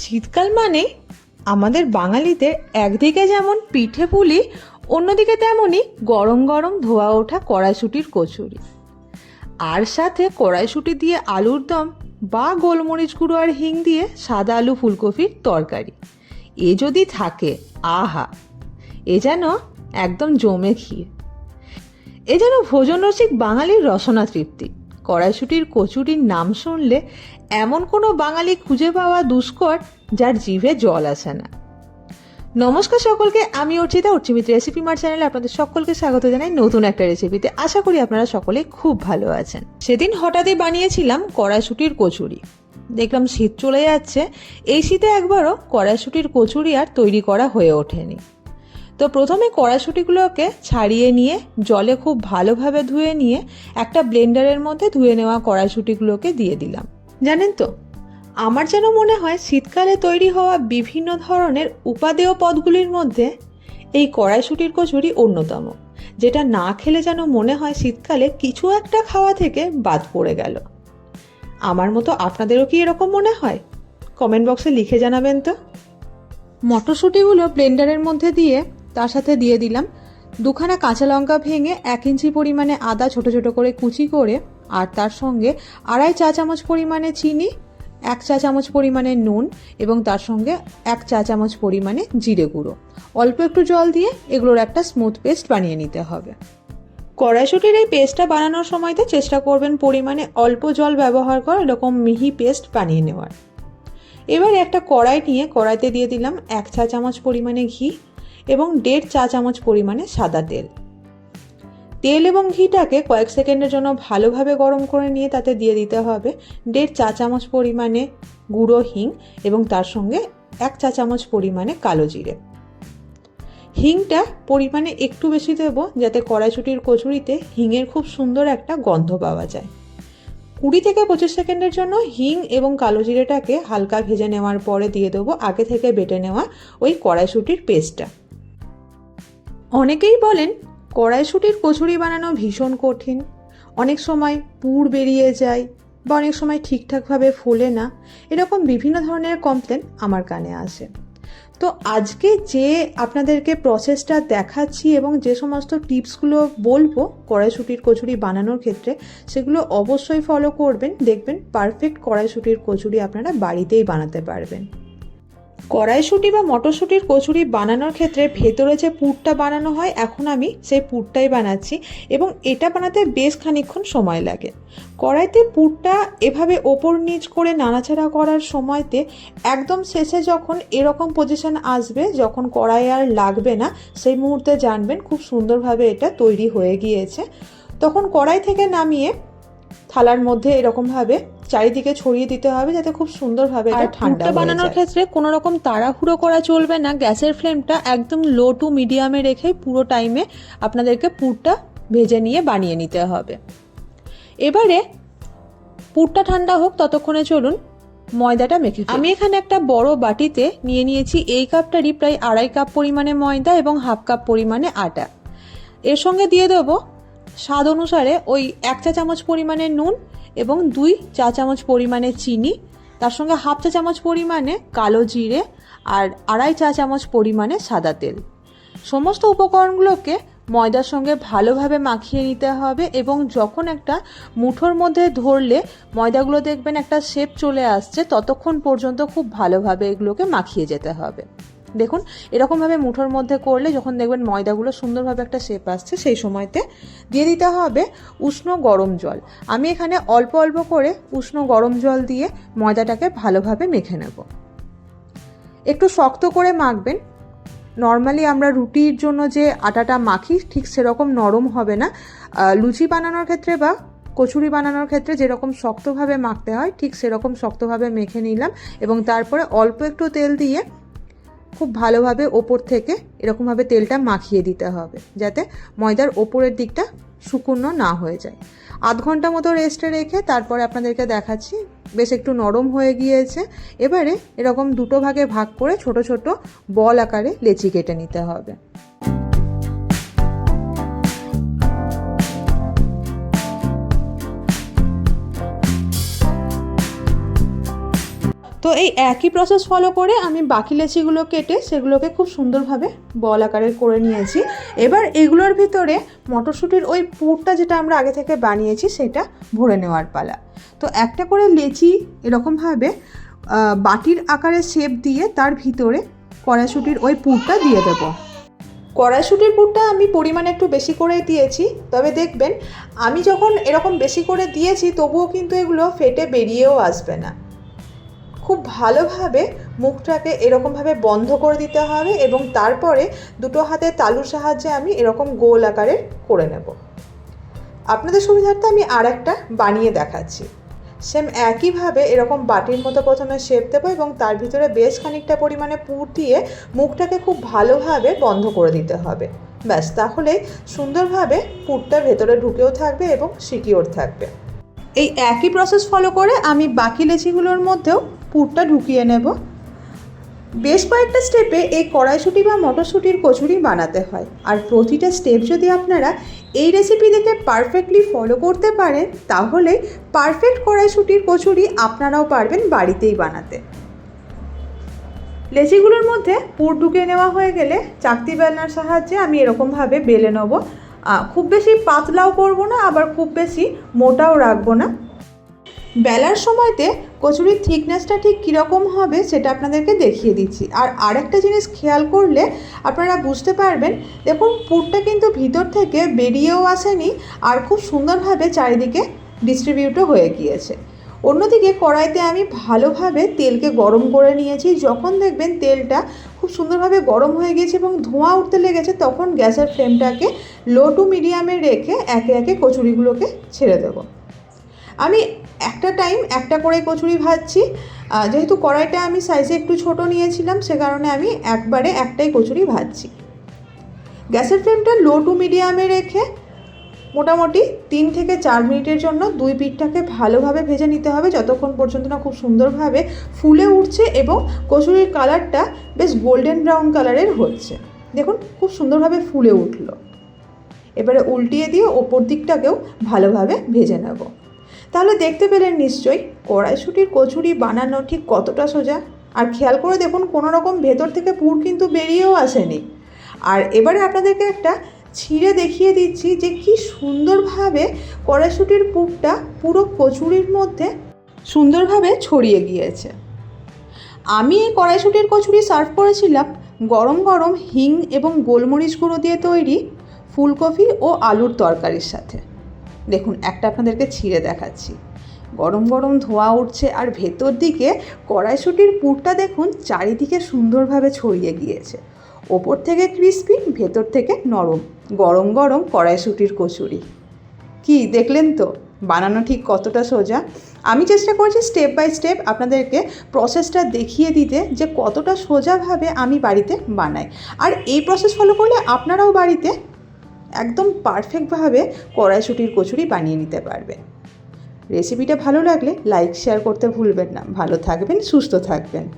শীতকাল মানে আমাদের বাঙালিদের একদিকে যেমন পিঠে পুলি, অন্যদিকে তেমনই গরম গরম ধোয়া ওঠা কড়াইশুটির কচুরি। আর সাথে কড়াইশুটি দিয়ে আলুর দম বা গোলমরিচ গুঁড়ো আর হিং দিয়ে সাদা আলু ফুলকপির তরকারি। এ যদি থাকে, আহা! এ যেন একদম জমে ক্ষীর। এ যেন ভোজন রসিক বাঙালির রসনা তৃপ্তি। কড়াইশুটির কচুরির নাম শুনলে এমন কোনো বাঙালি খুঁজে পাওয়া দুষ্কর যার জিভে জল আসে না। নমস্কার সকলকে, আমি অর্চিতা অর্চিমিত রেসিপি মার চ্যানেলে আপনাদের সকলকে স্বাগত জানাই নতুন একটা রেসিপিতে আশা করি আপনারা সকলে খুব ভালো আছেন। সেদিন হঠাৎই বানিয়েছিলাম কড়াইশুটির কচুরি। দেখলাম শীত চলে যাচ্ছে, এই শীতে একবারও কড়াইশুটির কচুরি আর তৈরি করা হয়ে ওঠেনি। তো প্রথমে কড়াইশুটিগুলোকে ছাড়িয়ে নিয়ে, জলে খুব ভালোভাবে ধুয়ে নিয়ে একটা ব্লেন্ডারের মধ্যে ধুয়ে নেওয়া কড়াইশুটিগুলোকে দিয়ে দিলাম। জানেন তো, আমার যেন মনে হয় শীতকালে তৈরি হওয়া বিভিন্ন ধরনের উপাদেয় পদগুলির মধ্যে এই কড়াইশুটির কচুরি অন্যতম, যেটা না খেলে যেন মনে হয় শীতকালে কিছু একটা খাওয়া থেকে বাদ পড়ে গেল। আমার মতো আপনাদেরও কি এরকম মনে হয়? কমেন্ট বক্সে লিখে জানাবেন তো। মটরশুঁটিগুলো ব্লেন্ডারের মধ্যে দিয়ে তার সাথে দিয়ে দিলাম। দুখানা কাঁচা লঙ্কা ভেঙে এক ইঞ্চি পরিমাণে আদা ছোট ছোট করে কুচি করে, আর তার সঙ্গে আড়াই চা চামচ পরিমাণে চিনি, এক চা চামচ পরিমাণে নুন এবং তার সঙ্গে এক চা চামচ পরিমাণে জিরে গুঁড়ো। অল্প একটু জল দিয়ে এগুলোর একটা স্মুথ পেস্ট বানিয়ে নিতে হবে। কড়াইশুটির এই পেস্টটা বানানোর সময়তে চেষ্টা করবেন পরিমাণে অল্প জল ব্যবহার করে, এরকম মিহি পেস্ট বানিয়ে নেওয়ার। এবার একটা কড়াই নিয়ে কড়াইতে দিয়ে দিলাম এক চা চামচ পরিমাণে ঘি এবং দেড় চা চামচ পরিমাণে সাদা তেল। তেল এবং ঘিটাকে কয়েক সেকেন্ডের জন্য ভালোভাবে গরম করে নিয়ে তাতে দিয়ে দিতে হবে দেড় চা চামচ পরিমাণে গুঁড়ো হিং এবং তার সঙ্গে এক চা চামচ পরিমাণে কালো জিরে। হিংটা পরিমাণে একটু বেশি দেব যাতে কড়াইশুটির কচুরিতে হিংয়ের খুব সুন্দর একটা গন্ধ পাওয়া যায়। কুড়ি থেকে পঁচিশ সেকেন্ডের জন্য হিং এবং কালো জিরেটাকে হালকা ভেজে নেওয়ার পরে দিয়ে দেবো আগে থেকে বেটে নেওয়া ওই কড়াইশুটির পেস্টটা। অনেকেই বলেন, কড়াইশুটির কচুরি বানানো ভীষণ কঠিন। অনেক সময় পুর বেরিয়ে যায় বা অনেক সময় ঠিকঠাকভাবে ফোলে না। এরকম বিভিন্ন ধরনের কমপ্লেন আমার কানে আসে। তো আজকে যে আপনাদেরকে প্রসেসটা দেখাচ্ছি এবং যে সমস্ত টিপসগুলো বলব কড়াইশুটির কচুরি বানানোর ক্ষেত্রে, সেগুলো অবশ্যই ফলো করবেন। দেখবেন পারফেক্ট কড়াইশুটির কচুরি আপনারা বাড়িতেই বানাতে পারবেন। কড়াইশুটি বা মটরশুটির কচুরি বানানোর ক্ষেত্রে ভেতরে যে পুরটা বানানো হয়, এখন আমি সেই পুরটাই বানাচ্ছি এবং এটা বানাতে বেশ খানিক্ষণ সময় লাগে। কড়াইতে পুরটা এভাবে ওপর নিচ করে নাড়াচাড়া করার সময়তে একদম শেষে যখন এরকম পজিশন আসবে, যখন কড়াই আর লাগবে না, সেই মুহূর্তে জানবেন খুব সুন্দরভাবে এটা তৈরি হয়ে গিয়েছে। তখন কড়াই থেকে নামিয়ে থালার মধ্যে এরকমভাবে চারিদিকে ছড়িয়ে দিতে হবে যাতে খুব সুন্দরভাবে এটা ঠান্ডা বানানোর ক্ষেত্রে কোনো রকম তাড়াহুড়ো করা চলবে না। গ্যাসের ফ্লেমটা একদম লো টু মিডিয়ামে রেখে পুরো টাইমে আপনাদেরকে পুরটা ভেজে নিয়ে বানিয়ে নিতে হবে। এবারে পুরটা ঠান্ডা হোক ততক্ষণে চলুন ময়দাটা মেখে আমি এখানে একটা বড় বাটিতে নিয়ে নিয়েছি এই কাপটারই প্রায় আড়াই কাপ পরিমাণে ময়দা এবং হাফ কাপ পরিমাণে আটা। এর সঙ্গে দিয়ে দেবো স্বাদ অনুসারে ওই এক চা চামচ পরিমাণে নুন এবং দুই চা চামচ পরিমাণে চিনি, তার সঙ্গে হাফ চা চামচ পরিমাণে কালো জিরে আর আড়াই চা চামচ পরিমাণে সাদা তেল। সমস্ত উপকরণগুলোকে ময়দার সঙ্গে ভালোভাবে মাখিয়ে নিতে হবে এবং যখন একটা মুঠোর মধ্যে ধরলে ময়দাগুলো দেখবেন একটা শেপ চলে আসছে, ততক্ষণ পর্যন্ত খুব ভালোভাবে এগুলোকে মাখিয়ে যেতে হবে। দেখুন, এরকমভাবে মুঠোর মধ্যে করলে যখন দেখবেন ময়দাগুলো সুন্দরভাবে একটা শেপ আসছে, সেই সময়তে দিয়ে দিতে হবে উষ্ণ গরম জল। আমি এখানে অল্প অল্প করে উষ্ণ গরম জল দিয়ে ময়দাটাকে ভালোভাবে মেখে নেব। একটু শক্ত করে মাখবেন। নর্মালি আমরা রুটির জন্য যে আটাটা মাখি, ঠিক সেরকম নরম হবে না। লুচি বানানোর ক্ষেত্রে বা কচুরি বানানোর ক্ষেত্রে যেরকম শক্তভাবে মাখতে হয়, ঠিক সেরকম শক্তভাবে মেখে নিলাম এবং তারপরে অল্প একটু তেল দিয়ে খুব ভালোভাবে ওপর থেকে এরকমভাবে তেলটা মাখিয়ে দিতে হবে, যাতে ময়দার ওপরের দিকটা শুকনো না হয়ে যায়। আধ ঘণ্টা মতো রেস্টে রেখে তারপরে আপনাদেরকে দেখাচ্ছি, বেশ একটু নরম হয়ে গিয়েছে। এবারে এরকম দুটো ভাগে ভাগ করে ছোট ছোট বল আকারে লেচি কেটে নিতে হবে। তো এই একই প্রসেস ফলো করে আমি বাকি লেচিগুলো কেটে সেগুলোকে খুব সুন্দরভাবে বল আকারের করে নিয়েছি। এবার এগুলোর ভিতরে মটরশুঁটির ওই পুরটা যেটা আমরা আগে থেকে বানিয়েছি সেটা ভরে নেওয়ার পালা। তো একটা করে লেচি এরকমভাবে বাটির আকারে শেপ দিয়ে তার ভিতরে কড়াইশুঁটির ওই পুরটা দিয়ে দেবো। কড়াইশুঁটির পুরটা আমি পরিমাণে একটু বেশি করে দিয়েছি, তবে দেখবেন আমি যখন এরকম বেশি করে দিয়েছি তবুও কিন্তু এগুলো ফেটে বেরিয়েও আসবে না। খুব ভালোভাবে মুখটাকে এরকমভাবে বন্ধ করে দিতে হবে এবং তারপরে দুটো হাতে তালুর সাহায্যে আমি এরকম গোল আকারের করে নেব। আপনাদের সুবিধার্থে আমি আর একটা বানিয়ে দেখাচ্ছি। সেম একইভাবে এরকম বাটির মতো প্রথমে শেপ দেবো এবং তার ভিতরে বেশ খানিকটা পরিমাণে পুর দিয়ে মুখটাকে খুব ভালোভাবে বন্ধ করে দিতে হবে। ব্যাস তাহলে সুন্দরভাবে পুরটা ভেতরে ঢুকেও থাকবে এবং সিকিওর থাকবে। এই একই প্রসেস ফলো করে আমি বাকি লেচিগুলোর মধ্যেও পুরটা ঢুকিয়ে নেব। বেশ কয়েকটা স্টেপে এই কড়াইশুঁটি বা মটরশুঁটির কচুরি বানাতে হয়। আর প্রতিটা স্টেপ যদি আপনারা এই রেসিপি দেখে পারফেক্টলি ফলো করতে পারেন, তাহলে পারফেক্ট কড়াইশুঁটির কচুরি আপনারাও পারবেন বাড়িতেই বানাতে। লেচিগুলোর মধ্যে পুর ঢুকিয়ে নেওয়া হয়ে গেলে চাকতি বেলনার সাহায্যে আমি এরকমভাবে বেলে নেব। খুব বেশি পাতলাও করব না, আবার খুব বেশি মোটাও রাখব না। বেলার সময়তে কচুরির থিকনেসটা ঠিক কীরকম হবে সেটা আপনাদেরকে দেখিয়ে দিচ্ছি। আর আরেকটা জিনিস খেয়াল করলে আপনারা বুঝতে পারবেন, দেখুন পুরটা কিন্তু ভিতর থেকে বেরিয়েও আসেনি আর খুব সুন্দরভাবে চারিদিকে ডিস্ট্রিবিউটও হয়ে গিয়েছে। অন্যদিকে কড়াইতে আমি ভালোভাবে তেলকে গরম করে নিয়েছি। যখন দেখবেন তেলটা খুব সুন্দরভাবে গরম হয়ে গিয়েছে এবং ধোঁয়া উঠতে লেগেছে, তখন গ্যাসের ফ্লেমটাকে লো টু মিডিয়ামে রেখে একে একে কচুরিগুলোকে ছেড়ে দেবো। আমি একটা টাইম একটা করে কচুরি ভাজছি। যেহেতু কড়াইটা আমি সাইজে একটু ছোট নিয়েছিলাম, সে কারণে আমি একবারে একটাই কচুরি ভাজছি। গ্যাসের ফ্লেমটা লো টু মিডিয়ামে রেখে মোটামুটি তিন থেকে চার মিনিটের জন্য দুই পিঠটাকে ভালোভাবে ভেজে নিতে হবে, যতক্ষণ পর্যন্ত না খুব সুন্দরভাবে ফুলে উঠছে এবং কচুরির কালারটা বেশ গোল্ডেন ব্রাউন কালারের হচ্ছে। দেখুন, খুব সুন্দরভাবে ফুলে উঠল। এবারে উল্টিয়ে দিয়ে ওপর দিকটাকেও ভালোভাবে ভেজে নেব। তাহলে দেখতে পেলেন নিশ্চয়ই, কড়াইশুটির কচুরি বানানো ঠিক কতটা সোজা? আর খেয়াল করে দেখুন, কোনো রকম ভেতর থেকে পুর কিন্তু বেরিয়েও আসেনি। আর এবারে আপনাদেরকে একটা ছিঁড়ে দেখিয়ে দিচ্ছি যে কি সুন্দরভাবে কড়াইশুটির পুরটা পুরো কচুরির মধ্যে সুন্দরভাবে ছড়িয়ে গিয়েছে। আমি এই কড়াইশুটির কচুরি সার্ভ করেছিলাম গরম গরম হিং এবং গোলমরিচ গুঁড়ো দিয়ে তৈরি ফুলকপি ও আলুর তরকারির সাথে। দেখুন, একটা আপনাদেরকে ছিঁড়ে দেখাচ্ছি। গরম গরম ধোঁয়া উঠছে আর ভেতর দিকে কড়াইশুটির পুরটা দেখুন, চারিদিকে সুন্দরভাবে ছড়িয়ে গিয়েছে। ওপর থেকে ক্রিস্পি, ভেতর থেকে নরম। গরম গরম কড়াইশুটির কচুরি। কি, দেখলেন তো? বানানো ঠিক কতটা সোজা? আমি চেষ্টা করছি স্টেপ বাই স্টেপ আপনাদেরকে প্রসেসটা দেখিয়ে দিতে যে কতটা সোজাভাবে আমি বাড়িতে বানাই। আর এই প্রসেস ফলো করলে আপনারাও বাড়িতে একদম পারফেক্টভাবে কড়াইশুটির কচুরি বানিয়ে নিতে পারবেন। রেসিপিটা ভালো লাগলে লাইক শেয়ার করতে ভুলবেন না। ভালো থাকবেন, সুস্থ থাকবেন।